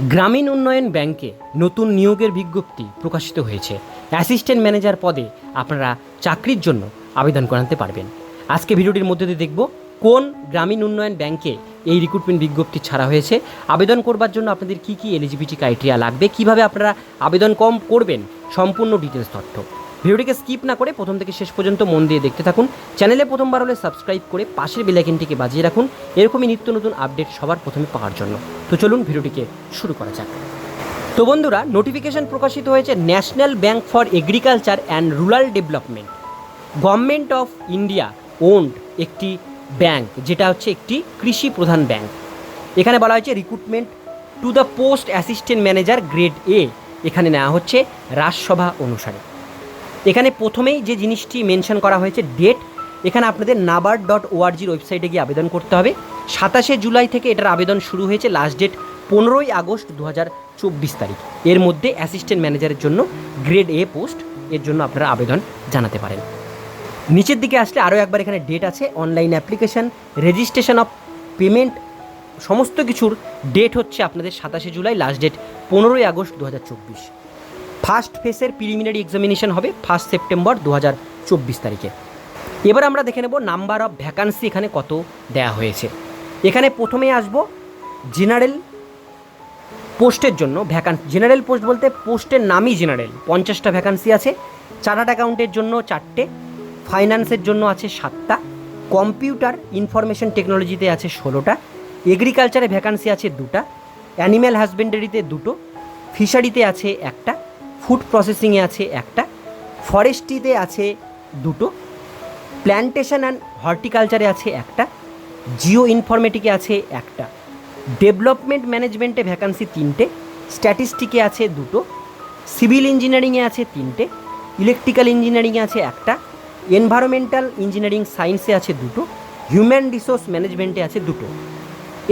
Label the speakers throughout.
Speaker 1: গ্রামীণ উন্নয়ন ব্যাংকে নতুন নিয়োগের বিজ্ঞপ্তি প্রকাশিত হয়েছে। অ্যাসিস্ট্যান্ট ম্যানেজার পদে আপনারা চাকরির জন্য আবেদন করাতে পারবেন। আজকে ভিডিওটির মধ্যে দিয়ে দেখব কোন গ্রামীণ উন্নয়ন ব্যাংকে এই রিক্রুটমেন্ট বিজ্ঞপ্তি ছাড়া হয়েছে। আবেদন করবার জন্য আপনাদের কী কী এলিজিবিলিটি ক্রাইটেরিয়া লাগবে? কীভাবে আপনারা আবেদন কম করবেন? সম্পূর্ণ ডিটেলস তথ্য। ভিডিওটিকে স্কিপ না করে প্রথম থেকে শেষ পর্যন্ত মন দিয়ে দেখতে থাকুন। চ্যানেলে প্রথমবার হলে সাবস্ক্রাইব করে পাশের বেলাইকিনটিকে বাজিয়ে রাখুন। এরকমই নিত্য নতুন আপডেট সবার প্রথমে পাওয়ার জন্য। তো চলুন ভিডিওটিকে শুরু করা যাক। তো বন্ধুরা নোটিফিকেশন প্রকাশিত হয়েছে National Bank for Agriculture and Rural Development Government of India owned একটি ব্যাংক যেটা হচ্ছে একটি কৃষি প্রধান ব্যাংক এখানে বলা হয়েছে recruitment to the post assistant manager grade A এখানে নেওয়া হচ্ছে রাজসভা অনুসারে। এখানে প্রথমেই যে জিনিসটি মেনশন করা হয়েছে ডেট, এখানে আপনাদের নাবার্ড ডট ওআরজির ওয়েবসাইটে গিয়ে আবেদন করতে হবে। সাতাশে জুলাই থেকে এটার আবেদন শুরু হয়েছে লাস্ট ডেট পনেরোই আগস্ট দু হাজার চব্বিশ তারিখ। এর মধ্যে অ্যাসিস্ট্যান্ট ম্যানেজারের জন্য গ্রেড এ পোস্ট এর জন্য আপনারা আবেদন জানাতে পারেন। নিচের দিকে আসলে আরও একবার এখানে ডেট আছে online application registration of payment সমস্ত কিছুর ডেট হচ্ছে আপনাদের সাতাশে জুলাই লাস্ট ডেট পনেরোই আগস্ট দু হাজার চব্বিশ। ফার্স্ট ফেসের প্রিলিমিনারি এক্সামিনেশন হবে ফার্স্ট সেপ্টেম্বর দু চব্বিশ তারিখে। এবার আমরা দেখে নেব নাম্বার অফ ভ্যাকান্সি এখানে কত দেয়া হয়েছে। এখানে প্রথমে আসব জেনারেল পোস্টের জন্য ভ্যাকান, জেনারেল পোস্ট বলতে পোস্টের নামই জেনারেল, পঞ্চাশটা ভ্যাকান্সি আছে, চার্টার্ড অ্যাকাউন্টের জন্য চারটে, ফাইন্যান্সের জন্য আছে সাতটা, কম্পিউটার ইনফরমেশন টেকনোলজিতে আছে ষোলোটা, এগ্রিকালচারে ভ্যাকান্সি আছে দুটা, অ্যানিম্যাল হাজবেন্ডারিতে দুটো, ফিশারিতে আছে একটা ফুড প্রসেসিংয়ে আছে একটা ফরেস্ট্রিতে আছে দুটো, প্ল্যান্টেশন অ্যান্ড হর্টিকালচারে আছে একটা জিও ইনফরমেটিকে আছে একটা, ডেভেলপমেন্ট ম্যানেজমেন্টে ভ্যাকান্সি তিনটে, স্ট্যাটিস্টিকে আছে দুটো, সিভিল ইঞ্জিনিয়ারিংয়ে আছে তিনটে, ইলেকট্রিক্যাল ইঞ্জিনিয়ারিংয়ে আছে একটা, এনভায়রনমেন্টাল ইঞ্জিনিয়ারিং সায়েন্সে আছে দুটো, হিউম্যান রিসোর্স ম্যানেজমেন্টে আছে দুটো।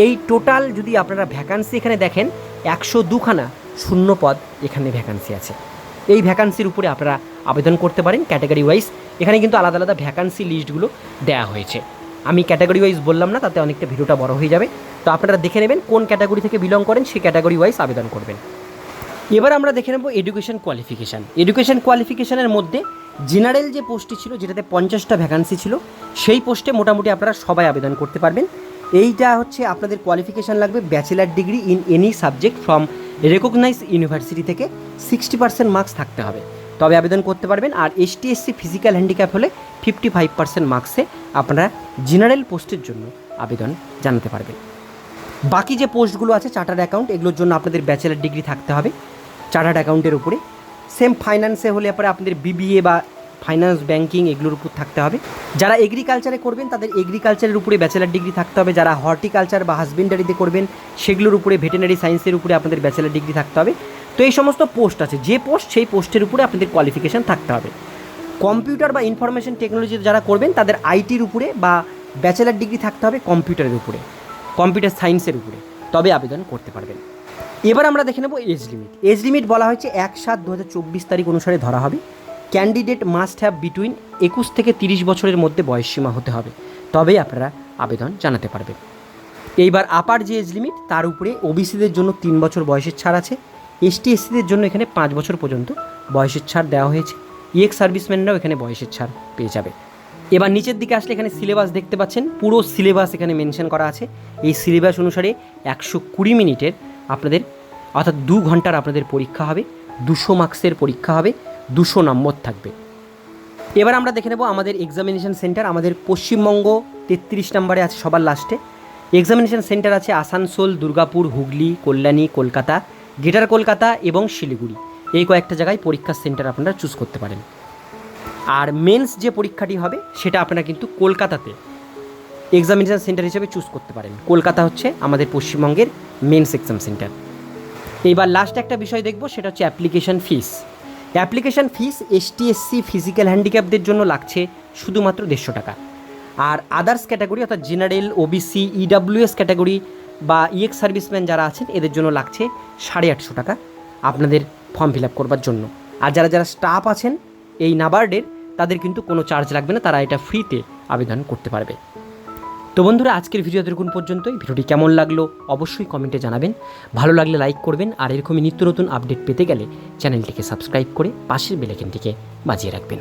Speaker 1: এই টোটাল যদি আপনারা ভ্যাকান্সি এখানে দেখেন, একশো দুখানা শূন্য পদ এখানে ভ্যাকান্সি আছে। এই ভ্যাকান্সির উপরে আপনারা আবেদন করতে পারেন ক্যাটাগরি ওয়াইজ এখানে কিন্তু আলাদা আলাদা ভ্যাকান্সি লিস্টগুলো দেওয়া হয়েছে। আমি ক্যাটাগরি ওয়াইজ বললাম না, তাতে অনেকটা ভিডিওটা বড় হয়ে যাবে। তো আপনারা দেখে নেবেন কোন ক্যাটাগরি থেকে বিলং করেন সেই ক্যাটাগরি ওয়াইজ আবেদন করবেন। এবার আমরা দেখে নেব এডুকেশন কোয়ালিফিকেশান এডুকেশন কোয়ালিফিকেশানের মধ্যে জেনারেল যে পোস্টটি ছিল, যেটাতে পঞ্চাশটা ভ্যাকান্সি ছিল, সেই পোস্টে মোটামুটি আপনারা সবাই আবেদন করতে পারবেন। এইটা হচ্ছে আপনাদের কোয়ালিফিকেশান লাগবে bachelor degree in any subject from recognise university থেকে সিক্সটি পার্সেন্ট মার্কস থাকতে হবে। তবে আবেদন করতে পারবেন আর এসটি এসসি ফিজিক্যাল হ্যান্ডিক্যাপ হলে ফিফটি ফাইভ পার্সেন্ট মার্কসে আপনারা জেনারেল পোস্টের জন্য আবেদন জানাতে পারবেন। বাকি যে পোস্টগুলো আছে চার্টার্ড অ্যাকাউন্ট এগুলোর জন্য আপনাদের ব্যাচেলার ডিগ্রি থাকতে হবে। চার্টার্ড অ্যাকাউন্টের উপরে। সেম ফাইন্যান্সে হলে পরে আপনাদের বিবিএ বা ফাইন্যান্স ব্যাংকিং এগুলোর উপর থাকতে হবে। যারা এগ্রিকালচারে করবেন, তাদের এগ্রিকালচারের উপরে ব্যাচেলার ডিগ্রি থাকতে হবে। যারা হর্টিকালচার বা হাজবেন্ডারিতে করবেন, সেগুলোর উপরে ভেটেনারি সায়েন্সের উপরে আপনাদের ব্যাচেলার ডিগ্রি থাকতে হবে। তো এই সমস্ত পোস্ট আছে। যে পোস্ট সেই পোস্টের উপরে আপনাদের কোয়ালিফিকেশান থাকতে হবে। কম্পিউটার বা ইনফরমেশন টেকনোলজি যারা করবেন, তাদের আইটির উপরে বা ব্যাচেলার ডিগ্রি থাকতে হবে কম্পিউটারের উপরে কম্পিউটার সায়েন্সের উপরে। তবে আবেদন করতে পারবেন। এবার আমরা দেখে নেব এজ লিমিট এজ লিমিট বলা হয়েছে এক সাত দু তারিখ অনুসারে ধরা হবে। ক্যান্ডিডেট মাস্ট হ্যাভ বিটুইন একুশ থেকে তিরিশ বছরের মধ্যে বয়সসীমা হতে হবে। তবেই আপনারা আবেদন জানাতে পারবেন। এইবার আপার যে এজ লিমিট তার উপরে ওবিসিদের জন্য তিন বছর বয়সের ছাড় আছে। এসটি এসসিদের জন্য এখানে পাঁচ বছর পর্যন্ত বয়সের ছাড় দেওয়া হয়েছে। ইএক্স সার্ভিসম্যানরাও এখানে বয়সের ছাড় পেয়ে যাবে। এবার নিচের দিকে আসলে এখানে সিলেবাস দেখতে পাচ্ছেন। পুরো সিলেবাস এখানে মেনশন করা আছে। এই সিলেবাস অনুসারে একশো কুড়ি মিনিটের আপনাদের, অর্থাৎ দু ঘণ্টার আপনাদের পরীক্ষা হবে। দুশো মার্কসের পরীক্ষা হবে। দুশো নম্বর থাকবে। এবার আমরা দেখে নেব আমাদের এক্সামিনেশন সেন্টার আমাদের পশ্চিমবঙ্গ তেত্রিশ নম্বরে আছে সবার লাস্টে এক্সামিনেশন সেন্টার আছে আসানসোল, দুর্গাপুর, হুগলি, কল্যাণী, কলকাতা, গ্রেটার কলকাতা এবং শিলিগুড়ি। এই কয়েকটা জায়গায় পরীক্ষার সেন্টার আপনারা চুজ করতে পারেন। আর মেন্স যে পরীক্ষাটি হবে, সেটা আপনারা কিন্তু কলকাতাতে এক্সামিনেশন সেন্টার হিসেবে চুজ করতে পারেন। কলকাতা হচ্ছে আমাদের পশ্চিমবঙ্গের মেন্স এক্সাম সেন্টার এইবার লাস্ট একটা বিষয় দেখব, সেটা হচ্ছে application fees application fees ST SC physical হ্যান্ডিক্যাপদের জন্য লাগছে শুধুমাত্র দেড়শো টাকা। আর আদার্স ক্যাটাগরি অর্থাৎ জেনারেল ওবিসি ইডাব্লিউএস ক্যাটাগরি বা ইএক্স সার্ভিসম্যান যারা আছেন, এদের জন্য লাগছে সাড়ে আটশো টাকা আপনাদের ফর্ম ফিল আপ করবার জন্য। আর যারা যারা স্টাফ আছেন, এই নাবার্ডের, তাদের কিন্তু কোনো চার্জ লাগবে না, তারা এটা ফ্রিতে আবেদন করতে পারবে। তো বন্ধুরা, আজকের ভিডিও দেখুন পর্যন্তই। ভিডিওটি কেমন লাগল অবশ্যই কমেন্টে জানাবেন। ভালো লাগলে লাইক করবেন আর এরকমই নিত্য নতুন আপডেট পেতে গেলে চ্যানেলটিকে সাবস্ক্রাইব করে পাশের বেলাইকেনটিকে বাজিয়ে রাখবেন।